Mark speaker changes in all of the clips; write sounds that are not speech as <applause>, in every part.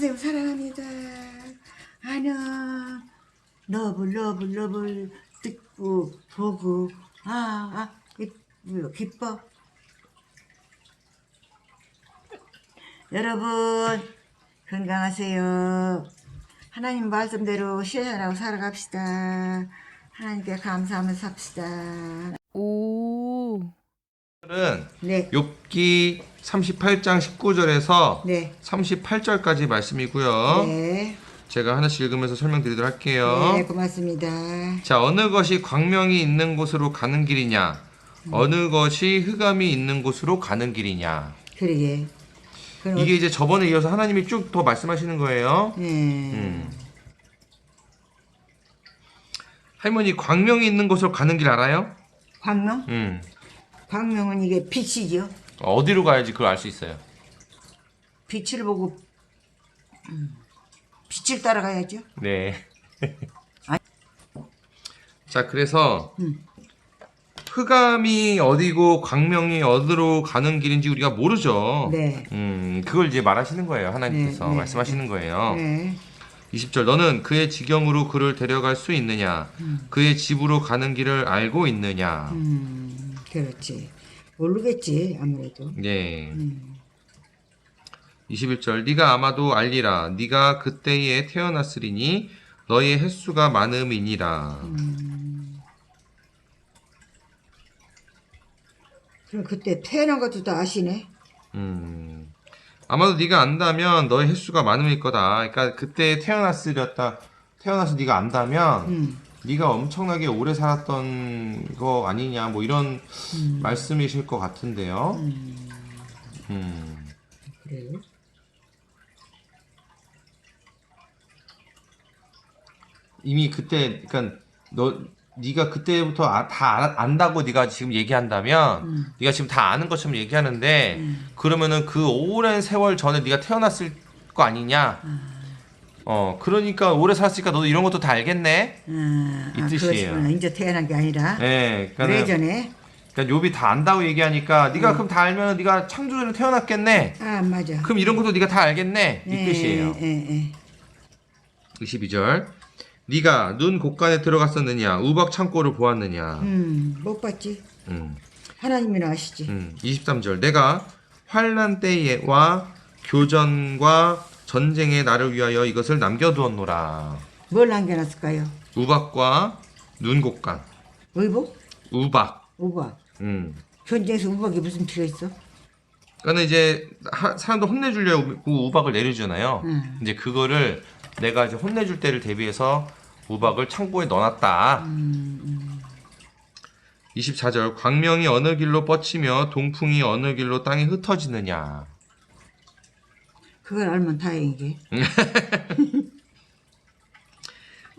Speaker 1: 선생님 사랑합니다. 하나 너블 너블 너블 듣고 보고 아아 기뻐. 여러분 건강하세요. 하나님 말씀대로 실현하고 살아갑시다. 하나님께 감사하면서 삽시다.
Speaker 2: 오.
Speaker 3: 오늘은
Speaker 1: 네,
Speaker 3: 욥기 38장 19절에서
Speaker 1: 네,
Speaker 3: 38절까지 말씀이고요.
Speaker 1: 네,
Speaker 3: 제가 하나씩 읽으면서 설명드리도록 할게요.
Speaker 1: 네, 고맙습니다.
Speaker 3: 자, 어느 것이 광명이 있는 곳으로 가는 길이냐? 어느 것이 흑암이 있는 곳으로 가는 길이냐?
Speaker 1: 그러게. 그럼
Speaker 3: 이게 이제 저번에 이어서 하나님이 쭉 더 말씀하시는 거예요.
Speaker 1: 네.
Speaker 3: 음. 할머니 광명이 있는 곳으로 가는 길 알아요?
Speaker 1: 광명?
Speaker 3: 음.
Speaker 1: 광명은 이게 빛이죠.
Speaker 3: 어디로 가야지 그걸 알 수 있어요.
Speaker 1: 빛을 보고 음, 빛을 따라가야죠.
Speaker 3: 네.
Speaker 1: 아니. <laughs>
Speaker 3: 자, 그래서
Speaker 1: 음.
Speaker 3: 흑암이 어디고 광명이 어디로 가는 길인지 우리가 모르죠.
Speaker 1: 네.
Speaker 3: 음, 그걸 이제 말하시는 거예요. 하나님께서
Speaker 1: 네, 네,
Speaker 3: 말씀하시는 거예요.
Speaker 1: 네.
Speaker 3: 20절 너는 그의 지경으로 그를 데려갈 수 있느냐? 그의 집으로 가는 길을 알고 있느냐?
Speaker 1: 음, 그렇지. 모르겠지 아무래도.
Speaker 3: 네.
Speaker 1: 음.
Speaker 3: 21절 네가 아마도 알리라 네가 그때에 태어났으리니 너의 횟수가 많음이니라.
Speaker 1: 그럼 그때 태어난 것도 다 아시네.
Speaker 3: 음. 아마도 네가 안다면 너의 횟수가 많음일 거다. 그러니까 그때 태어났으렸다. 태어나서 네가 안다면
Speaker 1: 음,
Speaker 3: 네가 엄청나게 오래 살았던 거 아니냐 뭐 이런 말씀이실 것 같은데요. 음.
Speaker 1: 그래요.
Speaker 3: 이미 그때 그러니까 너 네가 그때부터 아- 다 알- 안다고 네가 지금 얘기한다면
Speaker 1: 음.
Speaker 3: 네가 지금 다 아는 것처럼 얘기하는데 그러면은 그 오랜 세월 전에 네가 태어났을 거 아니냐? 어 그러니까 오래 살았으니까 너도 이런 것도 다 알겠네.
Speaker 1: 아,
Speaker 3: 이
Speaker 1: 아,
Speaker 3: 뜻이에요.
Speaker 1: 이제 태어난 게 아니라
Speaker 3: 네,
Speaker 1: 그래
Speaker 3: 그러니까
Speaker 1: 전에.
Speaker 3: 그러니까 욥이 다 안다고 얘기하니까
Speaker 1: 음.
Speaker 3: 네가 그럼 다 알면 네가 창조전에 태어났겠네.
Speaker 1: 아 맞아.
Speaker 3: 그럼 이런 것도 네가 다 알겠네. 이
Speaker 1: 예,
Speaker 3: 뜻이에요.
Speaker 1: 예, 예.
Speaker 3: 22절. 네가 눈 곳간에 들어갔었느냐? 우박 창고를 보았느냐?
Speaker 1: 음, 못 봤지.
Speaker 3: 음.
Speaker 1: 하나님이나 아시지.
Speaker 3: 음, 23절 내가 환란 때와 교전과 전쟁에 나를 위하여 이것을 남겨두었노라
Speaker 1: 뭘 남겨놨을까요?
Speaker 3: 우박과 눈곡간
Speaker 1: 의복?
Speaker 3: 우박
Speaker 1: 우박.
Speaker 3: 음.
Speaker 1: 현장에서 우박이 무슨 필요 있어?
Speaker 3: 그러니까 이제 하- 사람도 혼내주려고 우박을 내려주잖아요
Speaker 1: 음.
Speaker 3: 이제 그거를 내가 이제 혼내줄 때를 대비해서 우박을 창고에 넣어놨다
Speaker 1: 음,
Speaker 3: 24절 광명이 어느 길로 뻗치며 동풍이 어느 길로 땅에 흩어지느냐
Speaker 1: 그걸 알면 다행이게.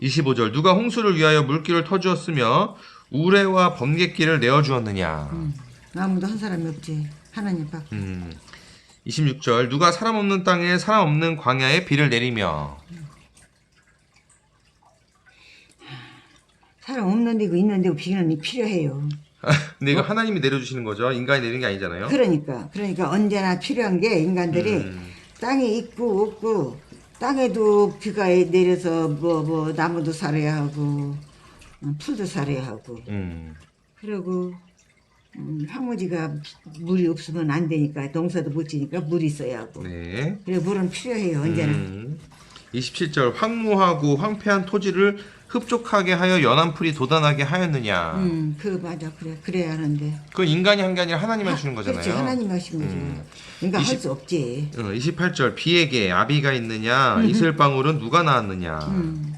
Speaker 3: 25절 <laughs> 누가 홍수를 위하여 물길을 터주었으며 우레와 번갯길을 내어주었느냐
Speaker 1: 음. 아무도 한 사람이 없지. 하나님 밖.
Speaker 3: 음. 26절 누가 사람 없는 땅에 사람 없는 광야에 비를 내리며
Speaker 1: 사람 없는 데고 있는 데고 비는 필요해요. <laughs>
Speaker 3: 근데 이거 하나님이 내려주시는 거죠 인간이 내리는 게 아니잖아요
Speaker 1: 그러니까 그러니까 언제나 필요한 게 인간들이
Speaker 3: 음.
Speaker 1: 땅에 있고 없고 땅에도 비가 내려서 뭐뭐 나무도 살아야 하고 어, 풀도 살아야 하고
Speaker 3: 음.
Speaker 1: 그리고 음, 황무지가 물이 없으면 안 되니까 농사도 못 지니까 물이 있어야 하고
Speaker 3: 네.
Speaker 1: 그래 물은 필요해요 언제나
Speaker 3: 음. 27절 황무하고 황폐한 토지를 흡족하게 하여 연한 풀이 돋아나게 하였느냐?
Speaker 1: 음, 그 맞아. 그래 그래야 하는데.
Speaker 3: 그건 인간이 한 게 아니라 하나님이 하시는 거잖아요.
Speaker 1: 그렇지 하나님 거죠
Speaker 3: 음.
Speaker 1: 그러니까 할 수 없지.
Speaker 3: 어, 28절 비에게 아비가 있느냐? 이슬방울은 누가 낳았느냐?
Speaker 1: 음.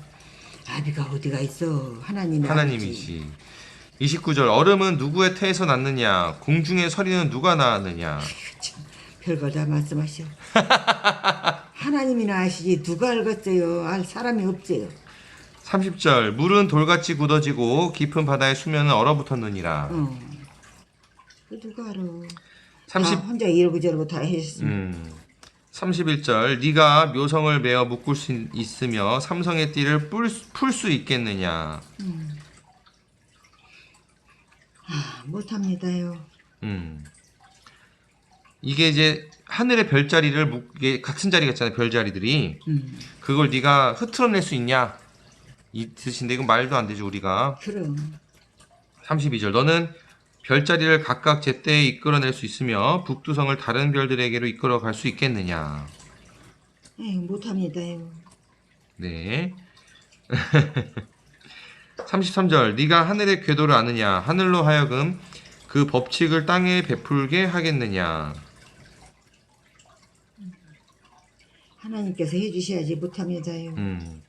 Speaker 1: 아비가 어디가 있어? 하나님이 아버지.
Speaker 3: 하나님이시 29절 얼음은 누구의 태에서 났느냐? 공중의 서리는 누가 낳았느냐?
Speaker 1: 참, 별걸 다 말씀하셔. <laughs> 하나님이나 아시지 누가 알겠어요. 알 사람이 없어요.
Speaker 3: 30절 물은 돌같이 굳어지고 깊은 바다의 수면은 얼어붙었느니라
Speaker 1: 어. 그 누가 알아.
Speaker 3: 30
Speaker 1: 다 혼자 이러고 저러고 다 했으면.
Speaker 3: 음. 31절 네가 묘성을 메어 묶을 수 있으며 삼성의 띠를 풀 수 있겠느냐
Speaker 1: 아, 못합니다요.
Speaker 3: 음. 이게 이제 하늘의 별자리를 무- 이게 같은 자리가 있잖아요. 별자리들이
Speaker 1: 음,
Speaker 3: 그걸 네가 흐트러낼 수 있냐? 이 뜻인데 이건 말도 안 되죠 우리가.
Speaker 1: 그럼
Speaker 3: 32절 너는 별자리를 각각 제때에 이끌어낼 수 있으며 북두성을 다른 별들에게로 이끌어 갈 수 있겠느냐?
Speaker 1: 에이, 못합니다요.
Speaker 3: 네. <laughs> 33절 네가 하늘의 궤도를 아느냐 하늘로 하여금 그 법칙을 땅에 베풀게 하겠느냐
Speaker 1: 하나님께서 해주셔야지 못합니다요.
Speaker 3: 음.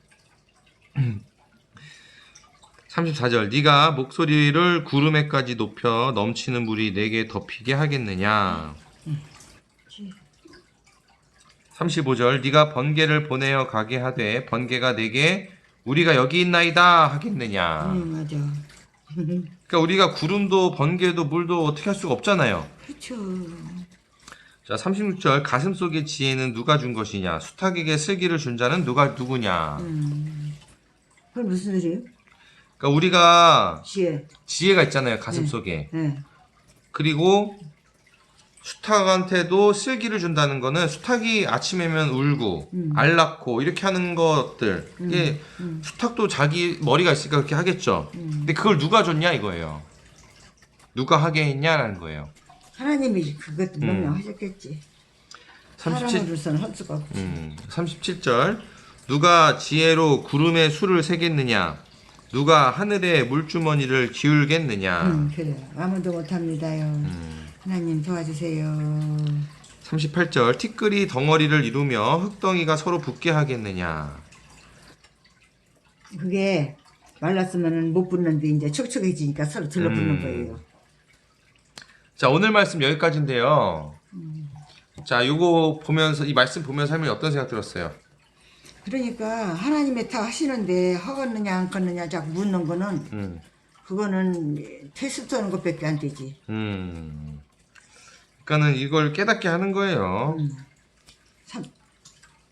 Speaker 3: 34절 네가 목소리를 구름에까지 높여 넘치는 물이 내게 덮이게 하겠느냐 35절 네가 번개를 보내어 가게 하되 번개가 내게 우리가 여기 있나이다 하겠느냐
Speaker 1: 음, 맞아.
Speaker 3: 그러니까 우리가 구름도 번개도 물도 어떻게 할 수가 없잖아요.
Speaker 1: 그렇죠.
Speaker 3: 자, 36절 가슴 속의 지혜는 누가 준 것이냐? 수탉에게 슬기를 준 자는 누가 누구냐?
Speaker 1: 음. 그건 무슨 소리예요?
Speaker 3: 그러니까 우리가
Speaker 1: 지혜.
Speaker 3: 지혜가 있잖아요, 가슴
Speaker 1: 네.
Speaker 3: 속에.
Speaker 1: 예.
Speaker 3: 그리고 수탉한테도 슬기를 준다는 거는 수탉이 아침에면 울고
Speaker 1: 음.
Speaker 3: 알 낳고 이렇게 하는 것들. 이게
Speaker 1: 음.
Speaker 3: 수탉도 자기 머리가 있으니까 그렇게 하겠죠.
Speaker 1: 음.
Speaker 3: 근데 그걸 누가 줬냐 이거예요. 누가 하게 했냐라는 거예요.
Speaker 1: 하나님이 그것도
Speaker 3: 음.
Speaker 1: 명령하셨겠지.
Speaker 3: 37
Speaker 1: 사람으로서는 할 수가 없지.
Speaker 3: 음, 37절 누가 지혜로 구름의 수를 세겠느냐 누가 하늘의 물주머니를 기울겠느냐
Speaker 1: 음, 그래. 아무도 못합니다요.
Speaker 3: 음,
Speaker 1: 하나님 도와주세요.
Speaker 3: 38절 티끌이 덩어리를 이루며 흙덩이가 서로 붙게 하겠느냐
Speaker 1: 그게 말랐으면은 못 붙는데 이제 촉촉해지니까 서로 들러붙는
Speaker 3: 음.
Speaker 1: 거예요.
Speaker 3: 자 오늘 말씀 여기까지인데요 자 요거 보면서 이 말씀 보면서 하면 어떤 생각 들었어요?
Speaker 1: 그러니까 하나님이 다 하시는데 허겄느냐 안 컸느냐 자꾸 묻는 거는
Speaker 3: 음,
Speaker 1: 그거는 테스트하는 것밖에 안 되지.
Speaker 3: 음. 그러니까는 이걸 깨닫게 하는 거예요
Speaker 1: 음. 삼,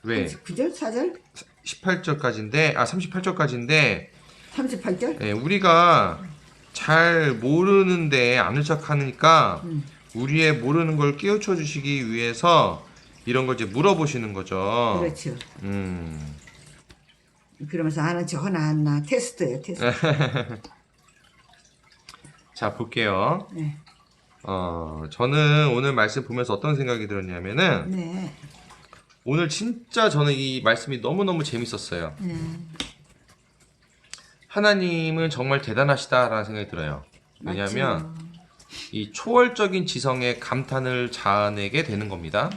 Speaker 3: 왜?
Speaker 1: 9절? 4절?
Speaker 3: 18절까지인데 아 38절까지인데
Speaker 1: 38절?
Speaker 3: 예, 우리가 잘 모르는데 아는 척 하니까
Speaker 1: 음.
Speaker 3: 우리의 모르는 걸 깨우쳐 주시기 위해서 이런 걸 이제 물어보시는 거죠.
Speaker 1: 그렇죠.
Speaker 3: 음.
Speaker 1: 그러면서 아는 척 하나 안 나. 테스트예요, 테스트. <laughs>
Speaker 3: 자, 볼게요.
Speaker 1: 네.
Speaker 3: 어, 저는 오늘 말씀 보면서 어떤 생각이 들었냐면은
Speaker 1: 네.
Speaker 3: 오늘 진짜 저는 이 말씀이 너무너무 재밌었어요.
Speaker 1: 네.
Speaker 3: 하나님은 정말 대단하시다라는 생각이 들어요. 왜냐하면
Speaker 1: 맞죠.
Speaker 3: 이 초월적인 지성에 감탄을 자아내게 되는 겁니다.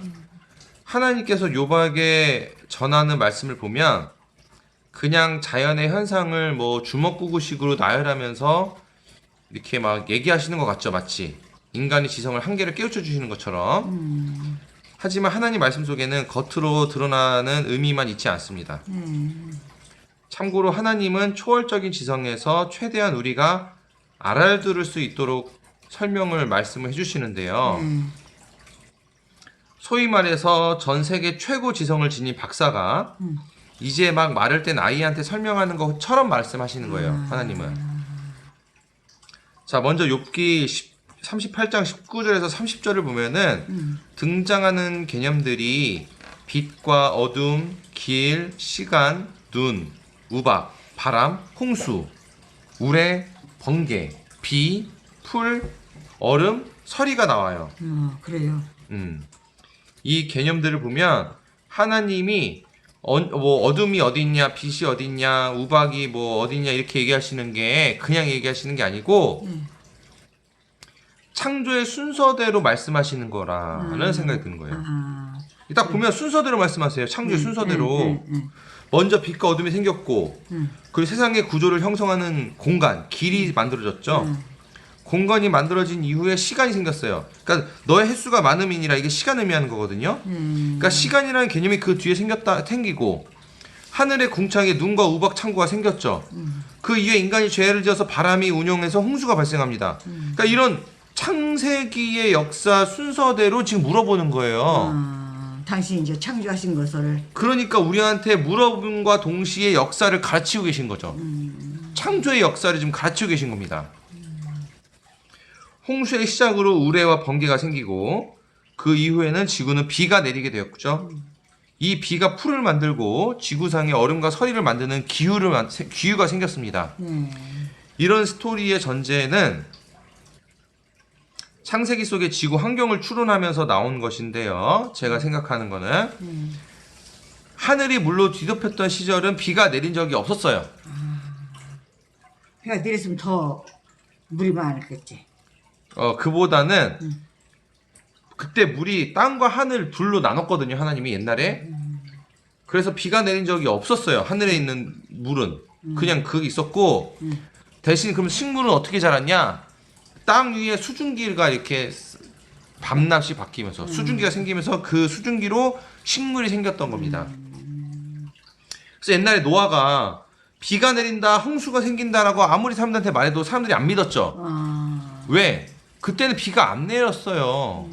Speaker 3: 하나님께서 요박에 전하는 말씀을 보면 그냥 자연의 현상을 뭐 주먹구구식으로 나열하면서 이렇게 막 얘기하시는 것 같죠, 마치 인간의 지성을 한계를 깨우쳐 주시는 것처럼.
Speaker 1: 음.
Speaker 3: 하지만 하나님 말씀 속에는 겉으로 드러나는 의미만 있지 않습니다.
Speaker 1: 네.
Speaker 3: 참고로 하나님은 초월적인 지성에서 최대한 우리가 알아들을 수 있도록 설명을 말씀을 해주시는데요.
Speaker 1: 네.
Speaker 3: 소위 말해서 전 세계 최고 지성을 지닌 박사가
Speaker 1: 음.
Speaker 3: 이제 막 말을 땐 아이한테 설명하는 것처럼 말씀하시는 거예요.
Speaker 1: 아.
Speaker 3: 하나님은. 자, 먼저 욥기 10 38장 19절에서 30절을 보면은
Speaker 1: 음.
Speaker 3: 등장하는 개념들이 빛과 어둠, 길, 시간, 눈, 우박, 바람, 홍수, 우레, 번개, 비, 풀, 얼음, 서리가 나와요.
Speaker 1: 어, 그래요.
Speaker 3: 음. 이 개념들을 보면 하나님이 어, 뭐 어둠이 어디 있냐, 빛이 어디 있냐, 우박이 뭐 어디 있냐 이렇게 얘기하시는 게 그냥 얘기하시는 게 아니고
Speaker 1: 음.
Speaker 3: 창조의 순서대로 말씀하시는 거라는
Speaker 1: 음.
Speaker 3: 생각이 드는 거예요.
Speaker 1: 아.
Speaker 3: 딱 보면 순서대로 말씀하세요. 창조의
Speaker 1: 음,
Speaker 3: 순서대로.
Speaker 1: 음, 음,
Speaker 3: 먼저 빛과 어둠이 생겼고,
Speaker 1: 음.
Speaker 3: 그리고 세상의 구조를 형성하는 공간, 길이 만들어졌죠.
Speaker 1: 음.
Speaker 3: 공간이 만들어진 이후에 시간이 생겼어요. 그러니까 너의 횟수가 많음이니라 이게 시간 의미하는 거거든요.
Speaker 1: 음.
Speaker 3: 그러니까 시간이라는 개념이 그 뒤에 생겼다 생기고 하늘의 궁창에 눈과 우박 창고가 생겼죠.
Speaker 1: 음.
Speaker 3: 그 이후에 인간이 죄를 지어서 바람이 운영해서 홍수가 발생합니다.
Speaker 1: 음.
Speaker 3: 그러니까 이런 창세기의 역사 순서대로 지금 물어보는 거예요.
Speaker 1: 아, 당신이 이제 창조하신 것을
Speaker 3: 그러니까 우리한테 물어봄과 동시에 역사를 가르치고 계신 거죠.
Speaker 1: 음.
Speaker 3: 창조의 역사를 지금 가르치고 계신 겁니다. 홍수의 시작으로 우레와 번개가 생기고 그 이후에는 지구는 비가 내리게 되었죠. 이 비가 풀을 만들고 지구상에 얼음과 서리를 만드는 기후를 만- 세- 기후가 생겼습니다.
Speaker 1: 네.
Speaker 3: 이런 스토리의 전제는 창세기 속의 지구 환경을 추론하면서 나온 것인데요. 제가 생각하는 거는
Speaker 1: 음.
Speaker 3: 하늘이 물로 뒤덮였던 시절은 비가 내린 적이 없었어요.
Speaker 1: 비가 내렸으면 더 물이 많았겠지.
Speaker 3: 어, 그보다는 그때 물이 땅과 하늘 둘로 나눴거든요. 하나님이 옛날에. 그래서 비가 내린 적이 없었어요. 하늘에 있는 물은 그냥 그게 있었고
Speaker 1: 음.
Speaker 3: 대신 그럼 식물은 어떻게 자랐냐? 땅 위에 수증기가 이렇게 밤낮이 바뀌면서 수증기가 생기면서 그 수증기로 식물이 생겼던 겁니다. 그래서 옛날에 노아가 비가 내린다, 홍수가 생긴다라고 아무리 사람들한테 말해도 사람들이 안 믿었죠.
Speaker 1: 아,
Speaker 3: 왜? 그때는 비가 안 내렸어요.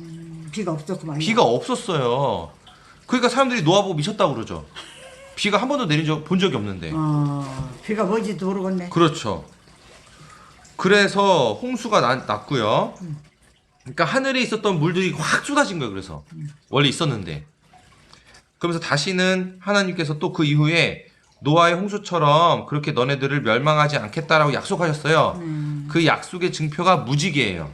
Speaker 1: 비가 없었고 말이야.
Speaker 3: 비가 없었어요. 그러니까 사람들이 노아 보고 미쳤다고 그러죠. 비가 한 번도 내린 적 본 적이 없는데.
Speaker 1: 어, 비가 뭔지도 모르겠네.
Speaker 3: 그렇죠. 그래서 홍수가 나- 났고요. 그러니까 하늘에 있었던 물들이 확 쏟아진 거예요. 그래서 원래 있었는데. 그러면서 다시는 하나님께서 또 그 이후에 노아의 홍수처럼 그렇게 너네들을 멸망하지 않겠다라고 약속하셨어요.
Speaker 1: 음.
Speaker 3: 그 약속의 증표가 무지개예요.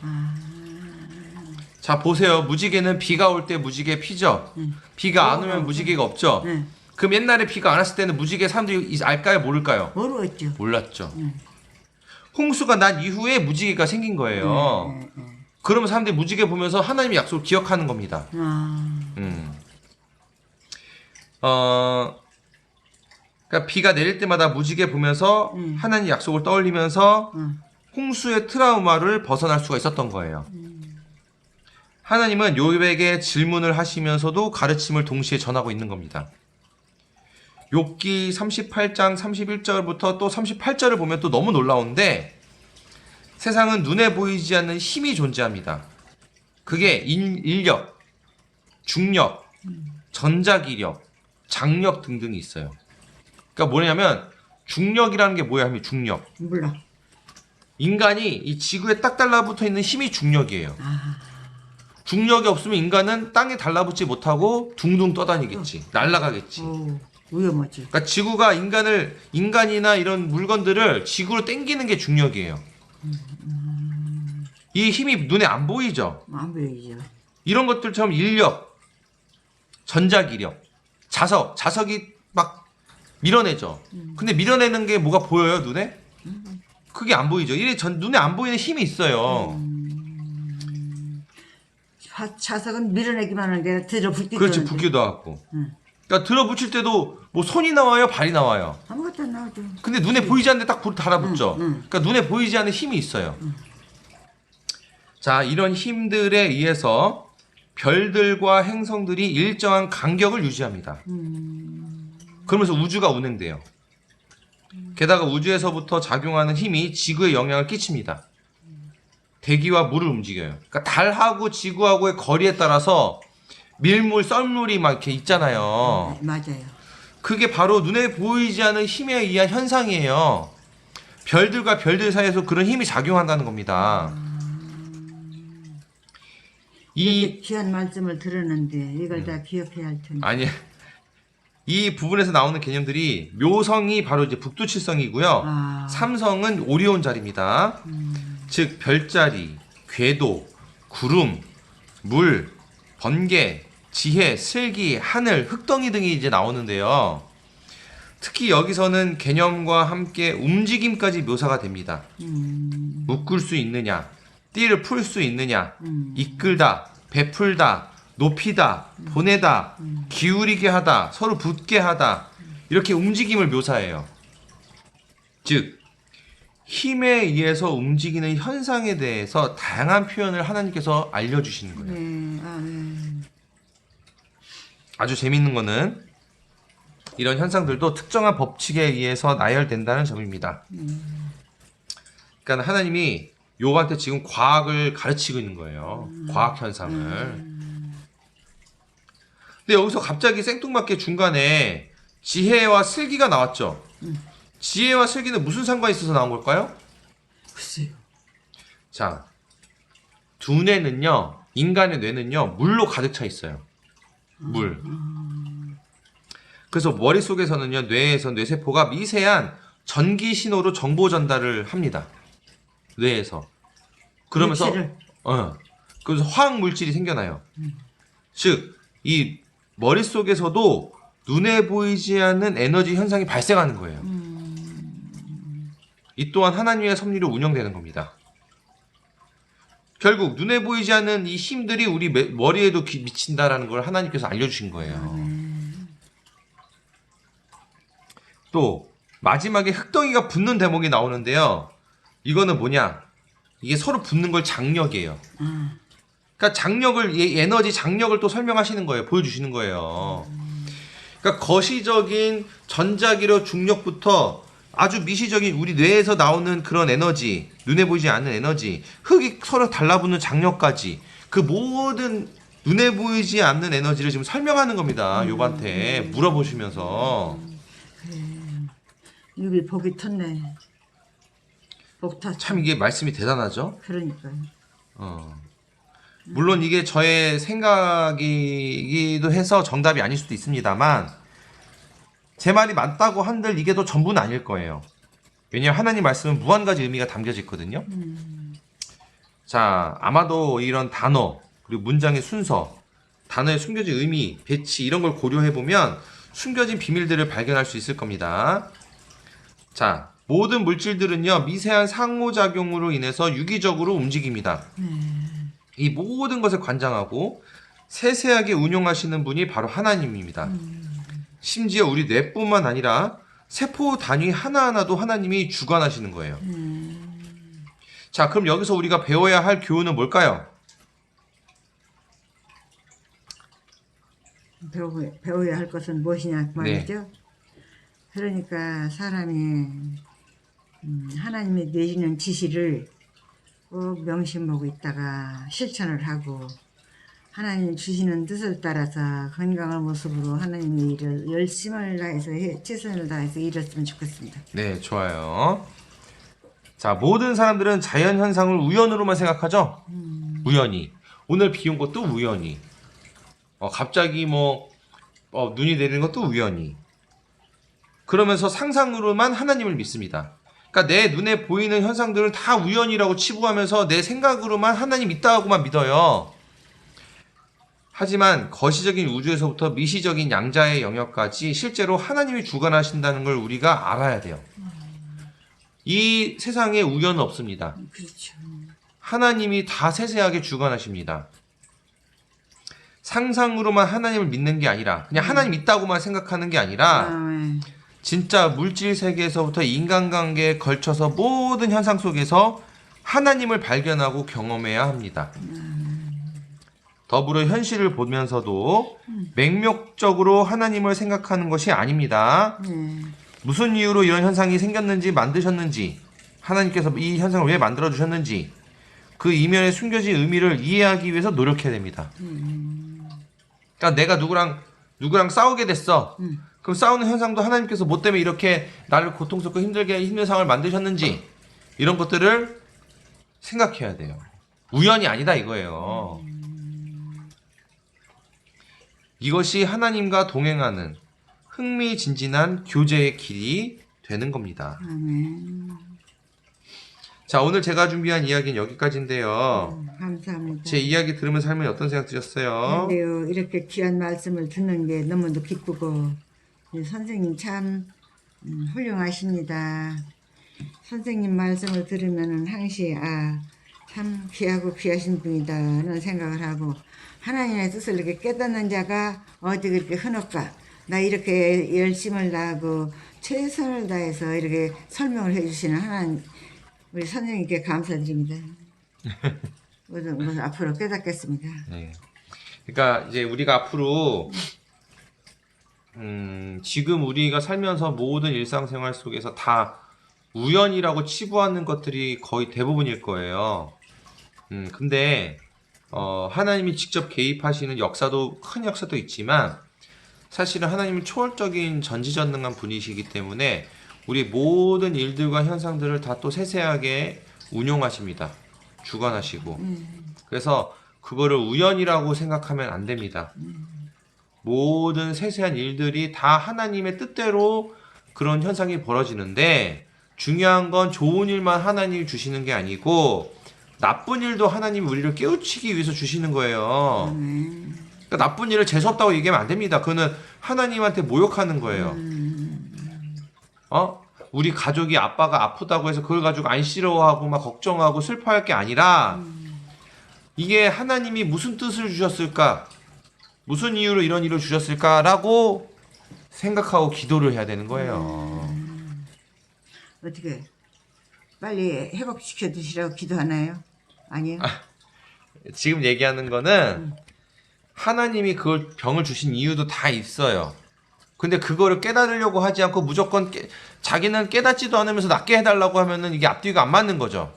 Speaker 3: 자 보세요. 무지개는 비가 올 때 무지개 피죠. 비가 안 오면 무지개가 없죠.
Speaker 1: 네.
Speaker 3: 그럼 옛날에 비가 안 왔을 때는 무지개 사람들이 이- 알까요? 모를까요?
Speaker 1: 모르겠죠.
Speaker 3: 몰랐죠.
Speaker 1: 음.
Speaker 3: 홍수가 난 이후에 무지개가 생긴 거예요.
Speaker 1: 네, 네.
Speaker 3: 그러면 사람들이 무지개 보면서 하나님의 약속을 기억하는 겁니다.
Speaker 1: 아,
Speaker 3: 음. 어, 그러니까 비가 내릴 때마다 무지개 보면서
Speaker 1: 음.
Speaker 3: 하나님 약속을 떠올리면서
Speaker 1: 음.
Speaker 3: 홍수의 트라우마를 벗어날 수가 있었던 거예요. 하나님은 요백에 질문을 하시면서도 가르침을 동시에 전하고 있는 겁니다. 욥기 38장 31절부터 또 38절을 보면 또 너무 놀라운데 세상은 눈에 보이지 않는 힘이 존재합니다. 그게 인, 인력, 중력, 전자기력, 장력 등등이 있어요. 그러니까 뭐냐면 중력이라는 게 뭐야 하면 중력.
Speaker 1: 몰라.
Speaker 3: 인간이 이 지구에 딱 달라붙어 있는 힘이 중력이에요.
Speaker 1: 아,
Speaker 3: 중력이 없으면 인간은 땅에 달라붙지 못하고 둥둥 떠다니겠지. 날아가겠지.
Speaker 1: 오, 위험하지.
Speaker 3: 그러니까 지구가 인간을 인간이나 이런 물건들을 지구로 당기는 게 중력이에요. 이 힘이 눈에 안 보이죠.
Speaker 1: 안 보이죠.
Speaker 3: 이런 것들처럼 인력, 전자기력, 자석, 자석이 막 밀어내죠. 근데 밀어내는 게 뭐가 보여요 눈에? 그게 안 보이죠. 이게 전 눈에 안 보이는 힘이 있어요.
Speaker 1: 차, 차석은 밀어내기만 하는데 들어 붙기도
Speaker 3: 그렇지
Speaker 1: 하는데.
Speaker 3: 붓기도 하고.
Speaker 1: 응.
Speaker 3: 그러니까 들어붙일 때도 뭐 손이 나와요, 발이 나와요.
Speaker 1: 아무것도 안 나오죠.
Speaker 3: 근데 눈에 보이지 않는데 딱 불 달아붙죠.
Speaker 1: 응, 응.
Speaker 3: 그러니까 눈에 보이지 않는 힘이 있어요. 자, 이런 힘들에 의해서 별들과 행성들이 일정한 간격을 유지합니다. 그러면서 우주가 운행돼요. 게다가 우주에서부터 작용하는 힘이 지구에 영향을 끼칩니다. 대기와 물을 움직여요. 그러니까 달하고 지구하고의 거리에 따라서 밀물, 썰물이 막 이렇게 있잖아요.
Speaker 1: 네, 맞아요.
Speaker 3: 그게 바로 눈에 보이지 않는 힘에 의한 현상이에요. 별들과 별들 사이에서 그런 힘이 작용한다는 겁니다. 이
Speaker 1: 이렇게 귀한 말씀을 들었는데 이걸 다 기억해야 할 텐데.
Speaker 3: 아니 이 부분에서 나오는 개념들이 묘성이 바로 이제 북두칠성이고요.
Speaker 1: 아.
Speaker 3: 삼성은 오리온 자리입니다. 즉 별자리, 궤도, 구름, 물, 번개, 지혜, 슬기, 하늘, 흙덩이 등이 이제 나오는데요. 특히 여기서는 개념과 함께 움직임까지 묘사가 됩니다.
Speaker 1: 음,
Speaker 3: 묶을 수 있느냐, 띠를 풀 수 있느냐,
Speaker 1: 음.
Speaker 3: 이끌다, 베풀다, 높이다, 보내다, 기울이게 하다, 서로 붙게 하다, 이렇게 움직임을 묘사해요. 즉, 힘에 의해서 움직이는 현상에 대해서 다양한 표현을 하나님께서 알려주시는 거예요.
Speaker 1: 네, 아, 네.
Speaker 3: 아주 재밌는 거는 이런 현상들도 특정한 법칙에 의해서 나열된다는 점입니다. 그러니까 하나님이 요한테 지금 과학을 가르치고 있는 거예요. 과학 현상을. 근데 여기서 갑자기 생뚱맞게 중간에 지혜와 슬기가 나왔죠. 지혜와 슬기는 무슨 상관이 있어서 나온 걸까요?
Speaker 1: 글쎄요.
Speaker 3: 자, 두뇌는요, 인간의 뇌는요 물로 가득 차 있어요. 물. 그래서 머릿속에서는요 뇌에서 뇌세포가 미세한 전기 신호로 정보 전달을 합니다. 뇌에서. 그러면서
Speaker 1: 물질을.
Speaker 3: 어. 그래서 화학 물질이 생겨나요. 즉, 이 머릿속에서도 눈에 보이지 않는 에너지 현상이 발생하는 거예요. 이 또한 하나님의 섭리로 운영되는 겁니다. 결국 눈에 보이지 않는 이 힘들이 우리 매- 머리에도 기- 미친다라는 걸 하나님께서 알려주신 거예요. 또 마지막에 흑덩이가 붙는 대목이 나오는데요. 이거는 뭐냐? 이게 서로 붙는 걸 장력이에요. 그러니까 장력을 이 에너지 장력을 또 설명하시는 거예요. 보여주시는 거예요. 그러니까 거시적인 전자기로 중력부터 아주 미시적인 우리 뇌에서 나오는 그런 에너지, 눈에 보이지 않는 에너지, 흙이 서로 달라붙는 장력까지 그 모든 눈에 보이지 않는 에너지를 지금 설명하는 겁니다. 요한테 물어보시면서
Speaker 1: 여기 복이 텄네. 복 탔.
Speaker 3: 참 이게 말씀이 대단하죠.
Speaker 1: 그러니까.
Speaker 3: 어. 물론 이게 저의 생각이기도 해서 정답이 아닐 수도 있습니다만 제 말이 맞다고 한들 이게 또 전부는 아닐 거예요. 왜냐하면 하나님 말씀은 무한 가지 의미가 담겨져 있거든요. 자, 아마도 이런 단어 그리고 문장의 순서, 단어의 숨겨진 의미, 배치 이런 걸 고려해 보면 숨겨진 비밀들을 발견할 수 있을 겁니다. 자, 모든 물질들은요 미세한 상호작용으로 인해서 유기적으로 움직입니다. 이 모든 것을 관장하고 세세하게 운용하시는 분이 바로 하나님입니다. 심지어 우리 뇌뿐만 아니라 세포 단위 하나하나도 하나님이 주관하시는 거예요. 자, 그럼 여기서 우리가 배워야 할 교훈은 뭘까요?
Speaker 1: 배우, 배워야 할 것은 무엇이냐 그 말이죠. 그러니까 사람이 음, 하나님이 내주는 지시를 꼭 명심하고 있다가 실천을 하고 하나님 주시는 뜻을 따라서 건강한 모습으로 하나님의 일을 열심을 다해서 해- 최선을 다해서 이뤘으면 좋겠습니다.
Speaker 3: 네, 좋아요. 자, 모든 사람들은 자연 현상을 우연으로만 생각하죠? 우연히. 오늘 비 온 것도 우연히. 어, 갑자기 뭐, 어, 눈이 내리는 것도 우연히. 그러면서 상상으로만 하나님을 믿습니다. 그러니까 내 눈에 보이는 현상들을 다 우연이라고 치부하면서 내 생각으로만 하나님 있다고만 믿어요. 하지만 거시적인 우주에서부터 미시적인 양자의 영역까지 실제로 하나님이 주관하신다는 걸 우리가 알아야 돼요. 이 세상에 우연은 없습니다.
Speaker 1: 그렇죠.
Speaker 3: 하나님이 다 세세하게 주관하십니다. 상상으로만 하나님을 믿는 게 아니라 그냥 하나님 있다고만 생각하는 게 아니라
Speaker 1: 아멘.
Speaker 3: 진짜 물질 세계에서부터 인간관계에 걸쳐서 모든 현상 속에서 하나님을 발견하고 경험해야 합니다. 더불어 현실을 보면서도 맹목적으로 하나님을 생각하는 것이 아닙니다.
Speaker 1: 네.
Speaker 3: 무슨 이유로 이런 현상이 생겼는지 만드셨는지 하나님께서 이 현상을 왜 만들어 주셨는지 그 이면에 숨겨진 의미를 이해하기 위해서 노력해야 됩니다. 그러니까 내가 누구랑 누구랑 싸우게 됐어. 그럼 싸우는 현상도 하나님께서 뭐 때문에 이렇게 나를 고통스럽고 힘들게 힘든 상황을 만드셨는지 이런 것들을 생각해야 돼요. 우연이 아니다 이거예요. 이것이 하나님과 동행하는 흥미진진한 교제의 길이 되는 겁니다.
Speaker 1: 아멘.
Speaker 3: 자, 오늘 제가 준비한 이야기는 여기까지인데요.
Speaker 1: 감사합니다.
Speaker 3: 제 이야기 들으면서 할머니 어떤 생각 드셨어요?
Speaker 1: 근데요 이렇게 귀한 말씀을 듣는 게 너무도 기쁘고 이 선생님 참 음, 훌륭하십니다. 선생님 말씀을 들으면은 항시 아 참 귀하고 귀하신 분이다는 생각을 하고 하나님의 뜻을 이렇게 깨닫는 자가 어디 그렇게 흔할까? 나 이렇게 열심을 다하고 최선을 다해서 이렇게 설명을 해주시는 하나님 우리 선생님께 감사드립니다. <laughs> 모두 모두 앞으로 깨닫겠습니다.
Speaker 3: 네. 그러니까 이제 우리가 앞으로 음, 지금 우리가 살면서 모든 일상생활 속에서 다 우연이라고 치부하는 것들이 거의 대부분일 거예요. 음, 근데 어, 하나님이 직접 개입하시는 역사도 큰 역사도 있지만 사실은 하나님은 초월적인 전지전능한 분이시기 때문에 우리 모든 일들과 현상들을 다 또 세세하게 운용하십니다. 주관하시고. 그래서 그거를 우연이라고 생각하면 안 됩니다. 모든 세세한 일들이 다 하나님의 뜻대로 그런 현상이 벌어지는데 중요한 건 좋은 일만 하나님이 주시는 게 아니고 나쁜 일도 하나님이 우리를 깨우치기 위해서 주시는 거예요. 그러니까 나쁜 일을 재수없다고 얘기하면 안 됩니다. 그거는 하나님한테 모욕하는 거예요. 어? 우리 가족이 아빠가 아프다고 해서 그걸 가지고 안쓰러워하고 막 걱정하고 슬퍼할 게 아니라 이게 하나님이 무슨 뜻을 주셨을까? 무슨 이유로 이런 일을 주셨을까라고 생각하고 기도를 해야 되는 거예요.
Speaker 1: 어떻게 빨리 회복시켜 드시라고 기도하나요? 아니요.
Speaker 3: 지금 얘기하는 거는 하나님이 그걸 병을 주신 이유도 다 있어요. 근데 그거를 깨달으려고 하지 않고 무조건 깨- 자기는 깨닫지도 않으면서 낫게 해달라고 하면은 이게 앞뒤가 안 맞는 거죠.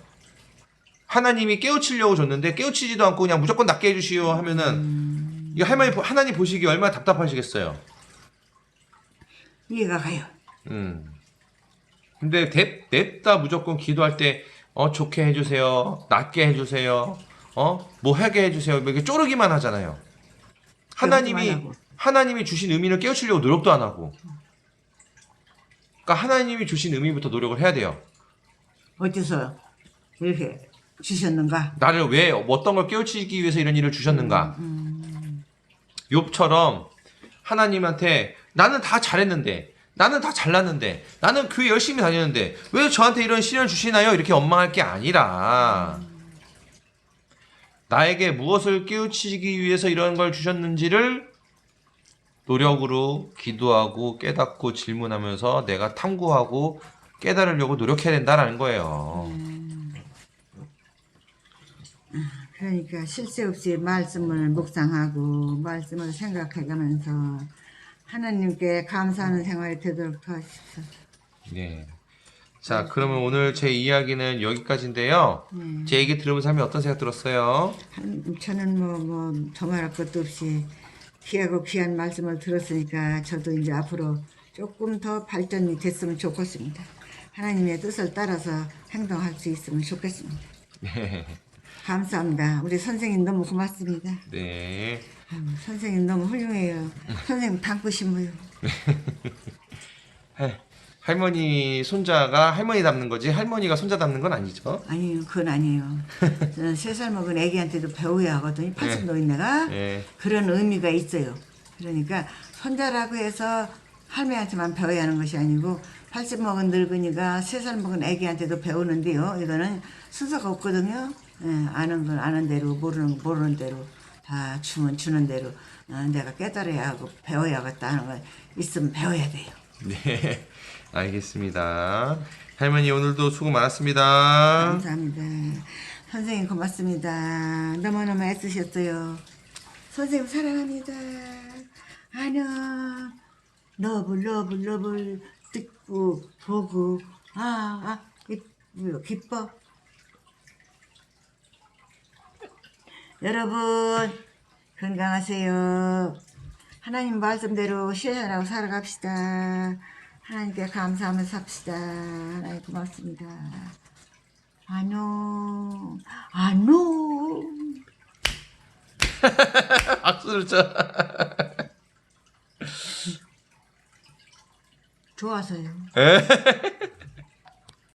Speaker 3: 하나님이 깨우치려고 줬는데 깨우치지도 않고 그냥 무조건 낫게 해주시오 하면은 이 할머니 보- 하나님 보시기 얼마나 답답하시겠어요.
Speaker 1: 이해가 가요.
Speaker 3: 음. 근데 냅, 냅다 무조건 기도할 때, 어, 좋게 해주세요. 낫게 해주세요. 어, 뭐 하게 해주세요. 뭐 이렇게 쪼르기만 하잖아요. 하나님이. 하나님이 주신 의미를 깨우치려고 노력도 안 하고. 그러니까 하나님이 주신 의미부터 노력을 해야 돼요.
Speaker 1: 어째서 이렇게 주셨는가?
Speaker 3: 나를 왜 어떤 걸 깨우치기 위해서 이런 일을 주셨는가? 욥처럼 하나님한테 나는 다 잘했는데 나는 다 잘났는데 나는 교회 열심히 다녔는데 왜 저한테 이런 시련을 주시나요? 이렇게 원망할 게 아니라 나에게 무엇을 깨우치기 위해서 이런 걸 주셨는지를 노력으로 기도하고 깨닫고 질문하면서 내가 탐구하고 깨달으려고 노력해야 된다라는 거예요.
Speaker 1: 그러니까 쉴새 없이 말씀을 묵상하고 말씀을 생각해가면서 하나님께 감사하는 생활이 되도록 도와주십시오.
Speaker 3: 네. 자, 그러면 오늘 제 이야기는 여기까지인데요.
Speaker 1: 네.
Speaker 3: 제 얘기 들으면서 하면 어떤 생각 들었어요?
Speaker 1: 한- 저는 뭐, 뭐, 더말할 것도 없이 귀하고 귀한 말씀을 들었으니까 저도 이제 앞으로 조금 더 발전이 됐으면 좋겠습니다. 하나님의 뜻을 따라서 행동할 수 있으면 좋겠습니다.
Speaker 3: 네.
Speaker 1: 감사합니다. 우리 선생님 너무 고맙습니다.
Speaker 3: 네.
Speaker 1: 아유, 선생님 너무 훌륭해요. 선생님 닮고 싶어요.
Speaker 3: 할- 할머니 손자가 할머니 닮는 거지 할머니가 손자 닮는 건 아니죠?
Speaker 1: 아니요, 그건 아니에요. <laughs> 저는 세 살 먹은 애기한테도 배워야 하거든요. 80노인 내가.
Speaker 3: 네.
Speaker 1: 그런 의미가 있어요. 그러니까 손자라고 해서 할머니한테만 배워야 하는 것이 아니고 80 먹은 늙은이가 3살 먹은 애기한테도 배우는데요. 이거는 순서가 없거든요. 예, 아는 건 아는 대로 모르는 건 모르는 대로 다 주면 주는 대로 어, 내가 깨달아야 하고 배워야겠다 하는 거 있으면 배워야 돼요.
Speaker 3: 네. <laughs> 알겠습니다. 할머니 오늘도 수고 많았습니다.
Speaker 1: 감사합니다. 선생님 고맙습니다. 너무너무 애쓰셨어요. 선생님 사랑합니다. 안녕. 러블 러블 러블 듣고 보고 아 아 기뻐. 여러분 건강하세요. 하나님 말씀대로 실현하고 살아갑시다. 하나님께 감사하면서 삽시다. 하나님 고맙습니다. 안녕, 안녕.
Speaker 3: 박수를 쳐.
Speaker 1: 좋아서요.
Speaker 3: 에?